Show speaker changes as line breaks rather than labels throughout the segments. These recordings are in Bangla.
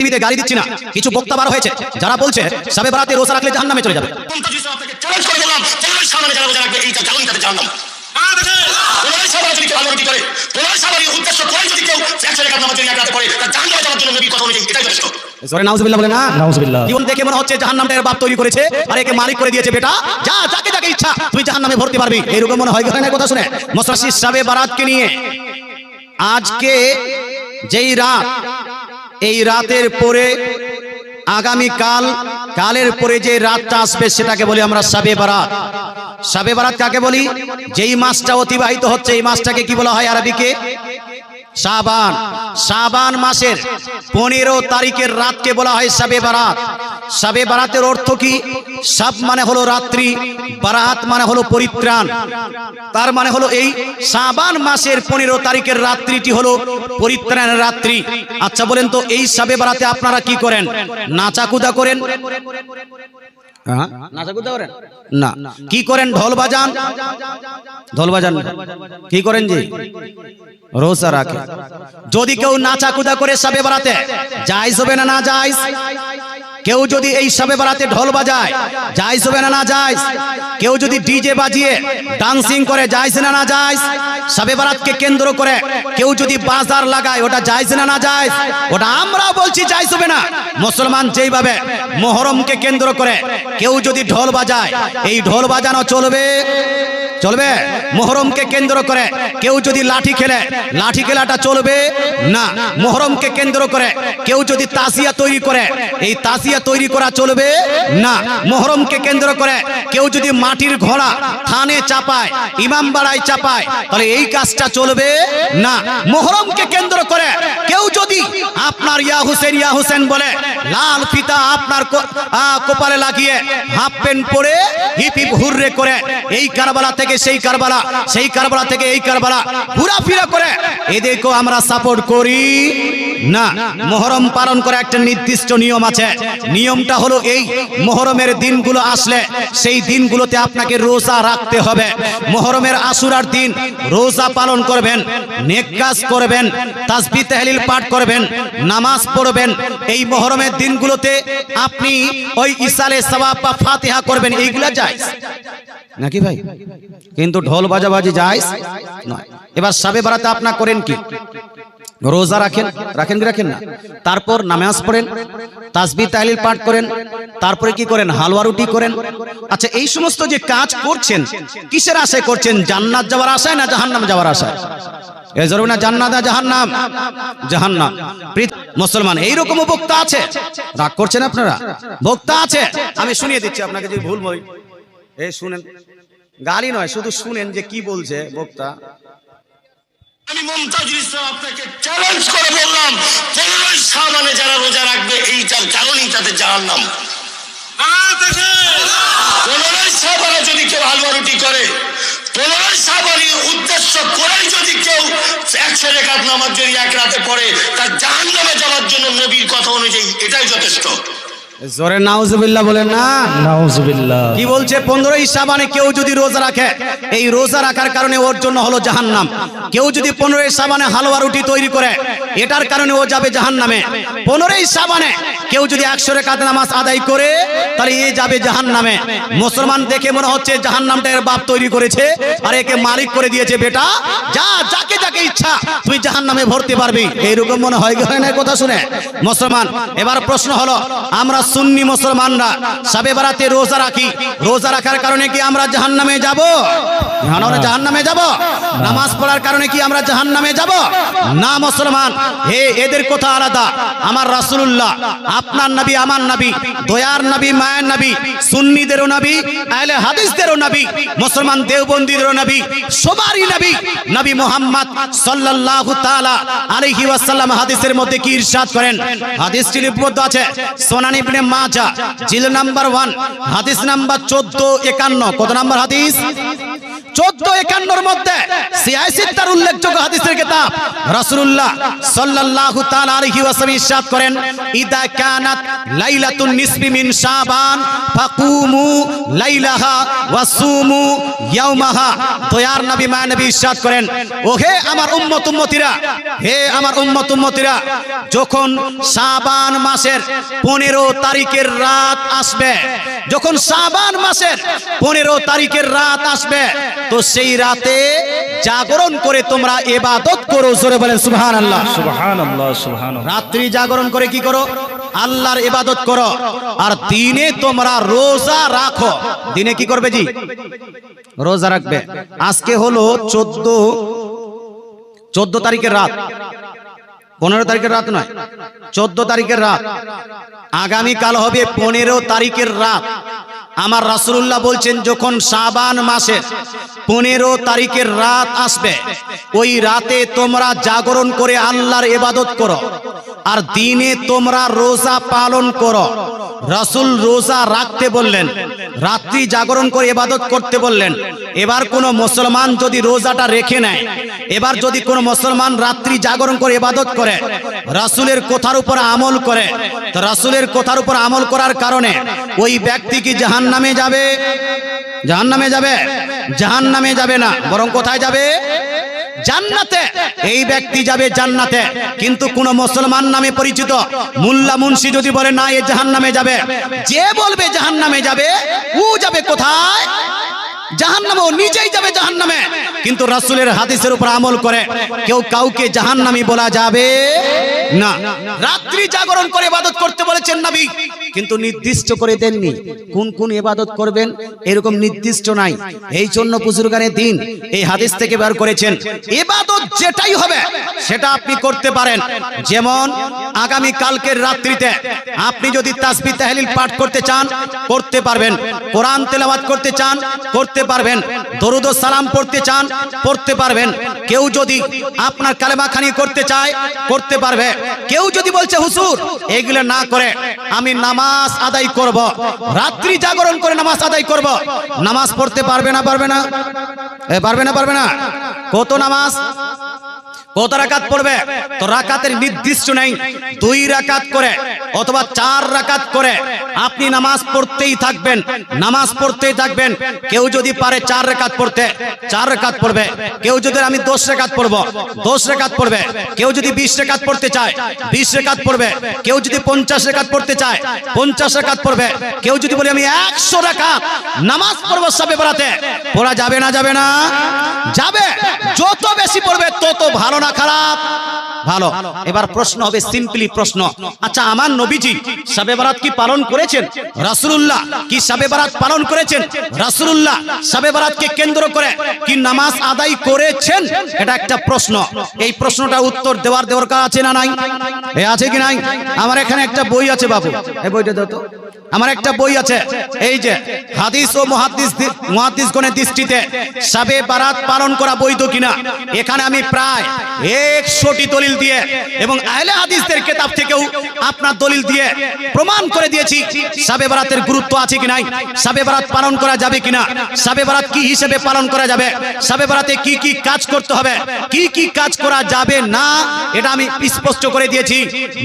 টিভিতে গালি দিচ্ছি না। কিছু বক্তা বার হয়েছে। যারা বলছে সবে বারাতে রোজা রাখলে জাহান নামে চলে যাবে। মনে মনে হয় কথা শুনে? মোসাসি সাবে বারাতকে নিয়ে আজকে যেই রাত এই রাতের পরে আগামী কাল কালের পরে যে রাতটা আসবে সেটাকে বলি আমরা সাবে বারাত। সাবে বারাত কাকে বলি? যেই মাসটা অতিবাহিত হচ্ছে, এই মাসটাকে কি বলা হয় আরবিকে? শাবান শাবান মাসের পনেরো তারিখের রাতকে বলা হয় সাবে বারাত। সাবে বারাতের অর্থ কি? সাব মানে হলো রাত্রি বারাত মানে হলো পরিত্রাণ। তার মানে হলো এই শাবান মাসের পনেরো তারিখের রাত্রিটি হলো পরিত্রাণের রাত্রি। আচ্ছা বলেন তো এই সাবে বারাতে আপনারা কি করেন? নাচাকুদা করেন? হ্যাঁ? করেন? না। কি করেন? ঢোল বাজান? ঢোল বাজান। কি করেন জি রোজা রাখে। যদি কেউ নাচা নাচাকুদা করে সবে বারাতে, জায়জ হবে না না জায়জ? কেউ যদি এই সবে বারাতে ঢোল বাজায়, জায়জ হবে না না জায়জ? কেউ যদি ডিজে বাজিয়ে ডান্সিং করে, জায়জ না না জায়জ? সবে বারাতকে কেন্দ্র করে কেউ যদি বাজার লাগায়, ওটা জায়জ না না জায়জ? ওটা আমরা বলছি জায়জ হবে না। মুসলমান যেইভাবে মোহরমকে কেন্দ্র করে কেউ যদি ঢোল বাজায়, এই ঢোল বাজানো চলবে? চলবে? মোহরমকে কেন্দ্র করে। কেউ যদি লাঠি খেলে, লাঠি খেলাটা চলবে? না। মোহরমকে কেন্দ্র করে। কেউ যদি তাসিয়া তৈরি করে, এই তাসিয়া তৈরি করা চলবে? না। মোহরমকে কেন্দ্র করে। কেউ যদি মাটির ঘোড়া থানে চাপায়, ইমাম বাড়ায় চাপায়, তাহলে এই কাজটা চলবে? না। মোহরমকে কেন্দ্র করে। কেউ যদি আপনার ইয়া হুসেন ইয়া হুসেন বলে, লাল ফিতা আপনার কপালে লাগিয়ে হাফ প্যান্ট পরে হিপ হিপ হুররে করে, এই কারবালা থেকে সেই কারবালা সেই কারবালা থেকে এই কারবালা ঘোরাফেরা করে। এদেরকেও আমরা সাপোর্ট করি। না, মহরম পালন করে একটা নির্দিষ্ট নিয়ম আছে। নিয়মটা হলো এই, মহরমের দিনগুলো আসলে সেই দিনগুলোতে আপনাকে রোজা রাখতে হবে। মহরমের আসুরার দিন রোজা পালন করবেন, নেক কাজ করবেন তাসবি তাহলিল পাঠ করবেন, নামাজ পড়বেন। এই মহরমের দিনগুলোতে আপনি ওই ইসালে সওয়াব বা ফাতিহা করবেন, এইগুলা যায় নাকি ভাই? কিন্তু ঢোল বাজাবাজি যায় নয়। এবার সাবে বারাতে আপনা করেন কি? রোজা রাখেন রাখেন কি, রাখেন না? তারপর নামাজ পড়েন তাসবি তাহলিল পাঠ করেন, তারপরে কি করেন? হালুয়া রুটি করেন। আচ্ছা এই সমস্ত যে কাজ করছেন, কিসের আশায় করছেন? জান্নাত যাওয়ার আশায় না জাহান্নাম যাওয়ার আশায়? এ জরুরি না জান্নাত না জাহান্নাম? জাহান্নাম। মুসলমান, এইরকম বক্তা আছে? রাগ করছেন আপনারা? বক্তা আছে? আমি শুনিয়ে দিচ্ছি আপনাকে, যদি ভুল এই শুনেন। গালি নয়, শুধু শুনেন যে কি বলছে বক্তা।
আমি করে বললাম সাবানে যারা রোজা রাখবে তাদের সাবানে যদি কেউ করে যদি কেউ একশো রেখাত নামাজ যদি এক রাতে পড়ে, তার জাহান নামে যাওয়ার জন্য নবীর কথা অনুযায়ী এটাই যথেষ্ট।
জোরে নাউজুবিল্লাহ বলেন না।
নাউজুবিল্লাহ।
কি বলছে? পনেরোই সাবানে কেউ যদি রোজা রাখে এই রোজা রাখার কারণে ওর জন্য হলো জাহান্নাম। কেউ যদি পনেরোই সাবানে হালুয়া রুটি তৈরি করে এটার কারণে ও যাবে জাহান্নামে। পনেরোই সাবানে কেউ যদি একশো রেখাত নামাজ আদায় করে তাহলে এ যাবে জাহান্নামে। মুসলমান দেখে মনে হচ্ছে জাহান্নামটা এর বাপ তৈরি করেছে আর একে মালিক করে দিয়েছে বেটা। যা যাকে যাকে ইচ্ছা তুই জাহান্নামে ভরতে পারবি। এইরকম মনে হয় হয় না কথা শুনে। মুসলমান এবার প্রশ্ন হলো আমরা সুন্নি মুসলমানরা সাবে বারাতে রোজা রাখি। রোজা রাখার কারণে কি আমরা জাহান্নামে যাব? আমরা জাহান্নামে যাব। নামাজ পড়ার কারণে কি আমরা জাহান্নামে যাব? না, মুসলমান। হে, এদের কথা আলাদা। আমার রাসূলুল্লাহ, আপনার নবী, আমার নবী, দয়ার নবী, মায়ের নবী, সুন্নিদেরও নবী, আহলে হাদিসদেরও নবী, মুসলমান দেওবন্দীদেরও নবী, সবারই নবী নবী মোহাম্মদ সাল্লাল্লাহু তাআলা আলাইহি ওয়াসাল্লাম হাদিসের মধ্যে কি ইরশাদ করেন? হাদিসটি লিপিবদ্ধ আছে, সোনান ইবনে মাজাহ জিল নাম্বার 1 হাদিস নাম্বার 14 51 কত নাম্বার হাদিস? চোদ্দ মধ্যে উল্লেখযোগ্য হাদিসের কিতাব। রাসূলুল্লাহ সাল্লাল্লাহু তাআলা আলাইহি ওয়াসাল্লাম ইরশাদ করেন, ইদা কানাত লাইলাতুন নিসফি মিন শাবান, ফাকুমু লাইলাহা ওয়াসুমু নবী, মা নবী ইরশাদ করেন ও হে আমার উম্মত উম্মতিরা, হে আমার উম্মত উম্মতিরা, যখন শাবান মাসের 15 তারিখের রাত আসবে। যখন শাবান মাসের 15 তারিখের রাত আসবে তো সেই রাতে জাগরণ করে তোমরা ইবাদত করো জোরে বলেন সুবহানাল্লাহ।
সুবহান আল্লাহ সুবহান
রাত্রি জাগরণ করে কি করো? আল্লাহর ইবাদত করো। আর দিনে তোমরা রোজা রাখো। দিনে কি করবে জি? রোজা রাখবে। আজকে হলো চোদ্দ চোদ্দ তারিখের রাত। পনেরো তারিখের রাত নয়, চোদ্দ তারিখের রাত। আগামীকাল হবে পনেরো তারিখের রাত। আমার রাসুল্লাহ বলছেন, যখন সাবান মাসে পনেরো তারিখের রাত আসবে, ওই রাতে তোমরা জাগরণ করে আল্লাহর এবাদত করো। আর দিনে তোমরা রোজা পালন করো। রাসূল রোজা রাখতে বললেন, রাত্রি জাগরণ করে এবাদত করতে বললেন, এবার কোন মুসলমান যদি রোজাটা রেখে নেয়, এবার যদি কোন মুসলমান রাত্রি জাগরণ করে এবাদত করে, রাসূলের কথার উপর আমল করে, তো রাসূলের কথার উপর আমল করার কারণে ওই ব্যক্তি কি জাহান্নামে যাবে? জাহান্নামে যাবে? জাহান্নামে যাবে না। বরং কোথায় যাবে? জান্নাতে। এই ব্যক্তি যাবে জান্নাতে। কিন্তু কোন মুসলমান নামে পরিচিত মুল্লা মুন্সি যদি বলে, না, এ জাহান্নামে যাবে। যে বলবে জাহান্নামে যাবে, ও যাবে কোথায়? জাহান্নামে, ও নিজেই যাবে জাহান্নামে। কিন্তু রাসূলের হাদিসের উপর আমল করে কেউ কাউকে জাহান্নামী বলা যাবে না। রাত্রি জাগরণ করে ইবাদত করতে বলেছেন নবী। কিন্তু নির্দিষ্ট করে দেননি। কোন কোন ইবাদত করবেন, এরকম নির্দিষ্ট নাই। এই জন্য বুজুর্গানের দিন, এই হাদিস থেকে বের করেছেন, ইবাদত যেটাই হবে, সেটা আপনি করতে পারেন। যেমন আগামী কালকের রাত্রিতে আপনি যদি তাসবিহ তাহলিল পাঠ করতে চান, করতে পারবেন। কোরআন তেলাওয়াত করতে চান, করতে পারবেন। দরুদ সালাম পড়তে চান, পড়তে পারবেন। কেউ যদি আপনার কালেমা খানি করতে চায়, করতে পারবে। কেউ যদি বলছে হুসুর এগুলো না করে আমি নামাজ আদায় করব। রাত্রি জাগরণ করে নামাজ আদায় করব। নামাজ পড়তে পারবে না পারবে না? পারবে না পারবে না? কত নামাজ? কত রাকাত পড়বে? তো রাকাতের নির্দিষ্ট নেই, দুই রাকাত করে। অথবা চার রাকাত করে আপনি নামাজ পড়তেই থাকবেন, নামাজ পড়তেই থাকবেন। কেউ যদি পারে চার রেখাত পড়তে, চার রেখাত পড়বে। কেউ যদি আমি দশ রেখাত পড়ব, দশ রেখাত পড়বে। কেউ যদি বিশ রেখাত পড়তে চায়, বিশ রেখাত পড়বে। কেউ যদি পঞ্চাশ রেখাত পড়তে চায়, পঞ্চাশ রেখাত পড়বে। কেউ যদি বলি, আমি একশো রেখাত নামাজ পড়ব সবে বেড়াতে পড়া যাবে না যাবে না? যাবে। যত বেশি পড়বে, তত ভালো না, খারাপ। ভালো। এবার প্রশ্ন হবে সিম্পলি প্রশ্ন। আচ্ছা আমার নবীজি সাবে বারাত কি পালন করেছেন? রাসূলুল্লাহ কি সাবে বারাত পালন করেছেন? রাসূলুল্লাহ সাবে বারাতকে কেন্দ্র করে কি নামাজ আদায় করেছেন? এটা একটা প্রশ্ন। এই প্রশ্নটা উত্তর দেওয়ার দরকার আছে না নাই? এ আছে কি নাই? আমার এখানে একটা বই আছে বাবু। এই বইটা দাও তো। আমার একটা বই আছে। এই যে হাদিস ও মুহাদ্দিস মুহাদ্দিসগণের দৃষ্টিতে সাবে বারাত পালন করা বৈধ কিনা? এখানে আমি প্রায় একশোটি দলিল দিয়ে এবং আহলে হাদিসদের কিতাব থেকেও আপনার দলিল দিয়ে প্রমাণ করে দিয়েছি, সাবে বারাতের গুরুত্ব আছে কি নাই, সাবে বারাত পালন করা যাবে কিনা সাবে বারাত কি হিসেবে পালন করা যাবে, সাবে বারাতে কি কি কাজ করতে হবে, কি কি কাজ করা যাবে না, এটা আমি স্পষ্ট করে দিয়েছি,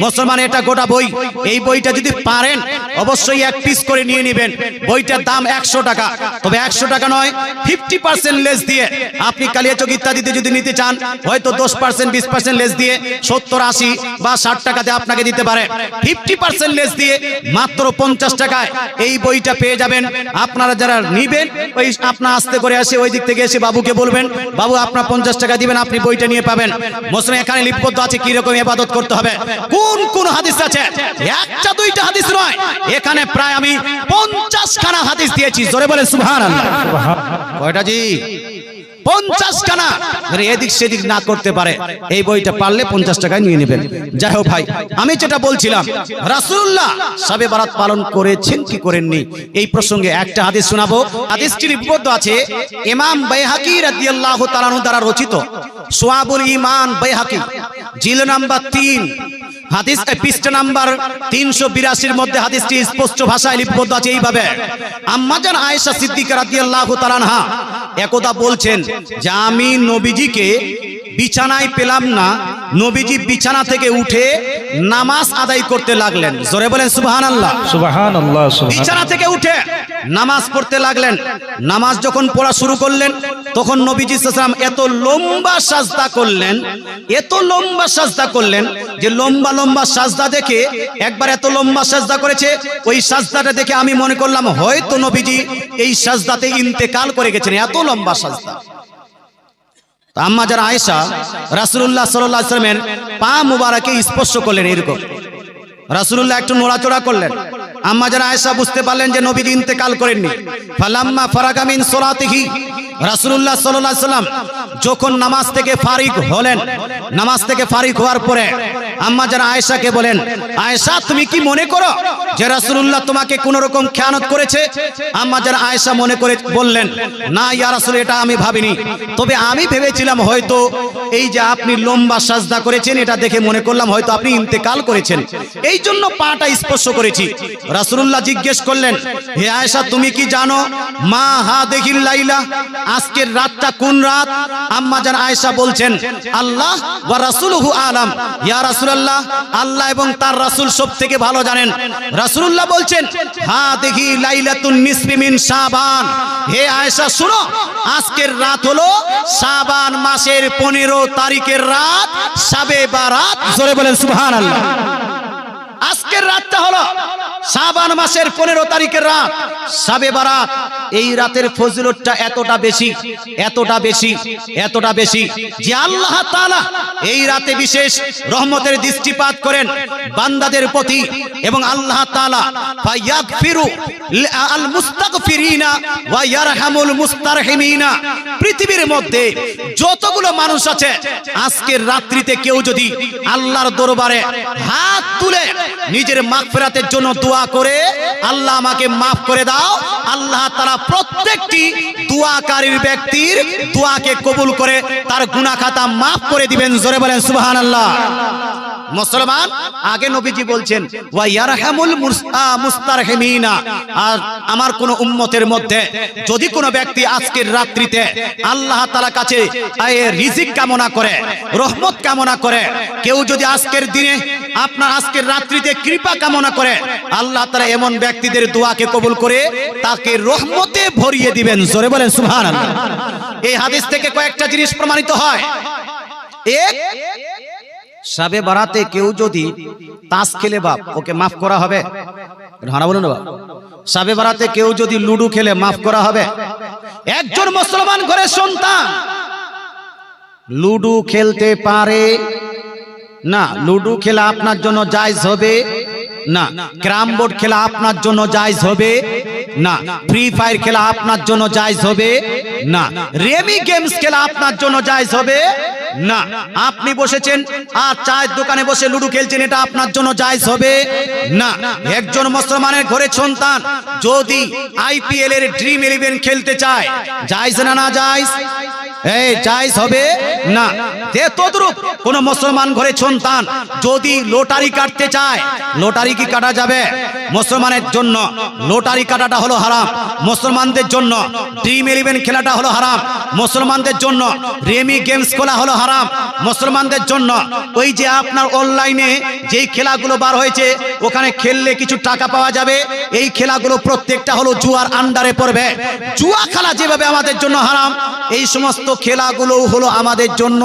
মুসলমান এটা গোটা বই, এই বইটা যদি পারেন, অবশ্যই এক পিস করে নিয়ে নেবেন, বইটার দাম একশো টাকা, তবে একশো টাকা নয় ফিফটি পার্সেন্ট লেস দিয়ে, আপনি কালিয়াচক ইত্যাদিতে যদি নিতে চান, হয়তো দশ পার্সেন্ট বিশ পার্সেন্ট লেস দিয়ে সত্তর আশি বা ষাট টাকাতে আপনাকে দিতে পারে। ফিফটি পার্সেন্ট লেস দিয়ে মাত্র পঞ্চাশ টাকায় এই বইটা পেয়ে যাবেন। আপনারা যারা নিবেন ওই আপনার আস্তে করে আসে ওই দিক থেকে এসে বাবুকে বলবেন বাবু আপনার পঞ্চাশ টাকা দিবেন আপনি বইটা নিয়ে পাবেন। মুসলিম এখানে লিপিবদ্ধ আছে কি রকম ইবাদত করতে হবে। কোন কোন হাদিস আছে? একটা দুইটা হাদিস নয়। এখানে প্রায় আমি পঞ্চাশ খানা হাদিস দিয়েছি। জোরে বলে সুবহান কয়টা জি? পঞ্চাশ খানা মানে এদিক সেদিক না করতে পারে। এই বইটা পারলে পঞ্চাশ টাকায় নিয়ে নেবেন। যাই হোক ভাই, আমি যেটা বলছিলাম, রাসূলুল্লাহ সবে বারাত পালন করেছেন কি করেননি? এই প্রসঙ্গে একটা হাদিস শোনাবো। হাদিসটি লিপিবদ্ধ আছে, ইমাম বাইহাকি রাদিয়াল্লাহু তাআলা দ্বারা রচিত। সোয়াবুল ঈমান বাইহাকি, জিল নাম্বার তিন। নাম্বার তিনশো বিরাশির মধ্যে হাদিসটি স্পষ্ট ভাষায় আছে এইভাবে। আম্মাজান আয়েশা একদা বলছেন যে আমি নবীজিকে বিছানায় পেলাম না নবীজি বিছানা থেকে উঠে নামাজ আদায় করতে লাগলেন। জোরে বলেন
সুবাহান আল্লাহ সুবহান
বিছানা থেকে উঠে নামাজ পড়তে লাগলেন। নামাজ যখন পড়া শুরু করলেন তখন নবীজি সাল্লাম এত লম্বা সাজদা করলেন এত লম্বা সাজদা করলেন যে লম্বা লম্বা সাজদা দেখে একবার এত লম্বা সাজদা করেছে ওই সাজদাটা দেখে আমি মনে করলাম হয়তো নবীজি এই সাজদাতে ইন্তেকাল করে গেছেন এত লম্বা সাজদা। আম্মা যারা আয়েশা রাসুল্লাহ সাল্লামের পা মুবারকে স্পর্শ করলেন এরকম। রাসূলুল্লাহ একটু নড়াচড়া করলেন। আম্মা যারা আয়েশা বুঝতে পারলেন যে নবী ইন্তেকাল করেননি। ফালাম্মা ফারাগা মিন সলাতিহি। রাসূলুল্লাহ সাল্লাল্লাহু সাল্লাম যখন নামাজ থেকে ফারিক হলেন, নামাজ থেকে ফারিক হওয়ার পরে আম্মা যারা আয়েশাকে বলেন, আয়েশা, তুমি কি মনে করো যে রাসূলুল্লাহ তোমাকে কোন রকম খেয়ানত করেছে? আম্মা যারা আয়েশা মনে করে বললেন, না ইয়া রাসূল, এটা আমি ভাবিনি। তবে আমি ভেবেছিলাম হয়তো এই যে আপনি লম্বা সাজদা করেছেন, এটা দেখে মনে করলাম হয়তো আপনি ইন্তেকাল করেছেন। এই জন্য পাটা স্পর্শ করেছি। রাসূলুল্লাহ জিজ্ঞেস করলেন, হে আয়েশা, তুমি কি জানো? মা হা দেখিল লাইলা। আজকের রাতটা কোন রাত? আম্মা জান আয়েশা বলছেন, আল্লাহ ওয়া রাসূলুহু আলাম। ইয়া রাসূলুল্লাহ, আল্লাহ এবং তার রাসূল সব থেকে ভালো জানেন। রাসূলুল্লাহ বলছেন, হা দেখি লাইলাতুন নিসফি মিন শাবান। হে আয়েশা, শুনো, আজকের রাত হলো শাবান মাসের 15 তারিখের রাত শাবে বারাত। জোরে বলেন, সুবহানাল্লাহ। আজকের রাতটা হলো শাবান মাসের পনেরো তারিখের রাত। সাবে বারাত, এই রাতের ফজিলতটা এতটা বেশি এতটা বেশি এতটা বেশি যে আল্লাহ এই রাতে বিশেষ রহমতের দৃষ্টিপাত করেন বান্দাদের প্রতি এবং আল্লাহ তাআলা আল পৃথিবীর মধ্যে যতগুলো মানুষ আছে, আজকের রাত্রিতে কেউ যদি আল্লাহর দরবারে হাত তুলে নিজের মাগফিরাতের জন্য দোয়া করে আল্লাহ আমাকে মাফ করে দাও। আল্লাহ তারা প্রত্যেকটি দোয়াকারীর ব্যক্তির দোয়াকে কবুল করে তার গুনাহ খাতা মাফ করে দিবেন। জোরে বলেন, সুবহানাল্লাহ। মুসলমান, আগে নবীজি বলছেন আর আমার কোন উম্মতের মধ্যে যদি কোনো ব্যক্তি আজকের রাত্রিতে আল্লাহ তাআলা কাছে রিজিক কামনা করে, রহমত কামনা করে, কেউ যদি আজকের দিনে আপনার আজকের রাত্রিতে কৃপা কামনা করে আল্লাহ তাআলা এমন ব্যক্তিদের দোয়াকে কবুল করে তাকে রহমতে ভরিয়ে দিবেন। জোরে বলেন, সুবহানাল্লাহ। এই হাদিস থেকে কয়েকটা জিনিস প্রমাণিত হয়। সাবে বারাতে কেউ যদি তাস খেলে বাপ, ওকে মাফ করা হবে। হানা বলুন বাপ। সাবে বারাতে কেউ যদি লুডু খেলে, মাফ করা হবে। একজন মুসলমান ঘরের সন্তান লুডু খেলতে পারে না লুডু খেলা আপনার জন্য জায়জ হবে। না ক্রাম বোর্ড খেলা আপনার জন্য জায়জ হবে। না ফ্রি ফায়ার খেলা আপনার জন্য জায়জ হবে। না রেমি গেমস খেলা আপনার জন্য জায়জ হবে। না, আপনি বসেছেন, আর চায়ের দোকানে বসে লুডু খেলছেন, এটা আপনার জন্য জায়জ হবে? না, একজন মুসলমানের ঘরে সন্তান যদি আইপিএল এর ড্রিম ইলেভেন খেলতে চায়, জায়জ না না জায়জ? এই, জায়জ হবে? না তদ্রুপ কোন মুসলমান ঘরে সন্তান যদি লোটারি কাটতে চায়, লোটারি কি কাটা যাবে? মুসলমানের জন্য লোটারি কাটাটা হলো হারাম, মুসলমানদের জন্য ড্রিম ইলেভেন খেলাটা হলো হারাম, মুসলমানদের জন্য রেমি গেমস খেলা হলো হারাম। মুসলমানদের জন্য। ওই যে আপনার অনলাইনে যেই খেলাগুলো বার হয়েছে, ওখানে খেললে কিছু টাকা পাওয়া যাবে। এই খেলাগুলো প্রত্যেকটা হলো জুয়ার আন্ডারে পড়বে। জুয়া খেলা যেভাবে আমাদের জন্য হারাম, এই সমস্ত খেলাগুলো হলো আমাদের জন্য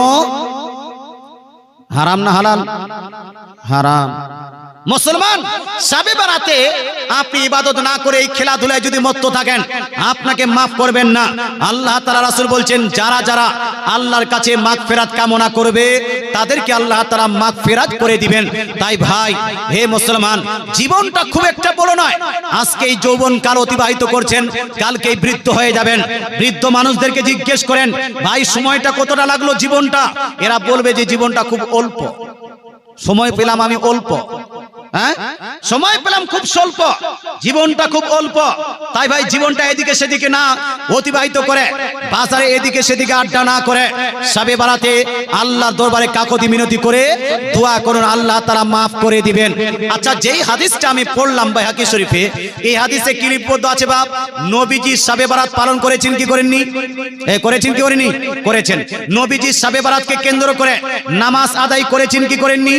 হারাম না হালাল? হারাম। মুসলমান, সাবে বারাতে আপনি ইবাদত না করে এই খেলাধুলায় যদি মত্ত থাকেন, আপনাকে মাফ করবেন না। আল্লাহ তাআলা রাসূল বলছেন, যারা যারা আল্লাহর কাছে মাগফিরাত কামনা করবে, তাদেরকে আল্লাহ তাআলা মাগফিরাত করে দিবেন। তাই ভাই, হে মুসলমান, জীবনটা খুব একটা বড় নয়। আজকে এই যৌবন কাল অতিবাহিত করছেন, কালকেই বৃদ্ধ হয়ে যাবেন। বৃদ্ধ মানুষদেরকে জিজ্ঞেস করেন, ভাই, সময়টা কতটা লাগল জীবনটা? এরা বলবে যে, জীবনটা খুব অল্প। সময় পেলাম আমি অল্প। হ্যাঁ? সময় পেলাম খুব স্বল্প, জীবনটা খুব অল্প। তাই ভাই, জীবনটা এদিকে সেদিকে না, অতিবাহিত করে, বাজারে এদিকে সেদিকে আড্ডা না করে, সাবে বাড়াতে আল্লাহর দরবারে কাকতি মিনতি করে দোয়া করুন, আল্লাহ তারা মাফ করে দিবেন। আচ্ছা যেই হাদিসটা আমি পড়লাম ভাই হাকি শরীফে, এই হাদিসে কি লিপিবদ্ধ আছে বাপ? নবীজি সাবে বারাত পালন করেছেন কি করেননি? করেছেন কি করেননি? করেছেন। নবীজি সাবে বারাতকে কেন্দ্র করে নামাজ আদায় করেছেন কি করেননি?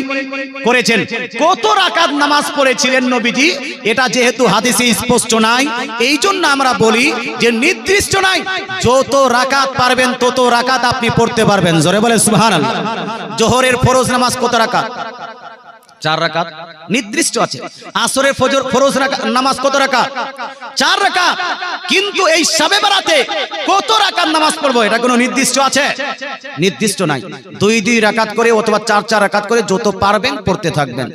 করেছেন। কত রাকাত নামাজ পড়েছিলেন নবীজি। এটা যেহেতু হাদিসে স্পষ্ট নাই এই জন্য আমরা বলি যে নির্দিষ্ট নাই। যত রাকাত পারবেন, তত রাকাত আপনি পড়তে পারবেন। জোরে বলে সুবহানাল্লাহ। জোহরের ফরজ নামাজ কত রাকাত? চার রাকাত। নির্দিষ্ট আছে। আসরের ফজর ফরজ নামাজ কত রাকাত? চার রাকাত। কিন্তু এই সবে বেড়াতে কত রাকাত নামাজ পড়ব? এটা কোনো নির্দিষ্ট আছে? নির্দিষ্ট নাই। দুই দুই রাকাত করে অথবা চার চার রাকাত করে যত পারবেন পড়তে থাকবেন।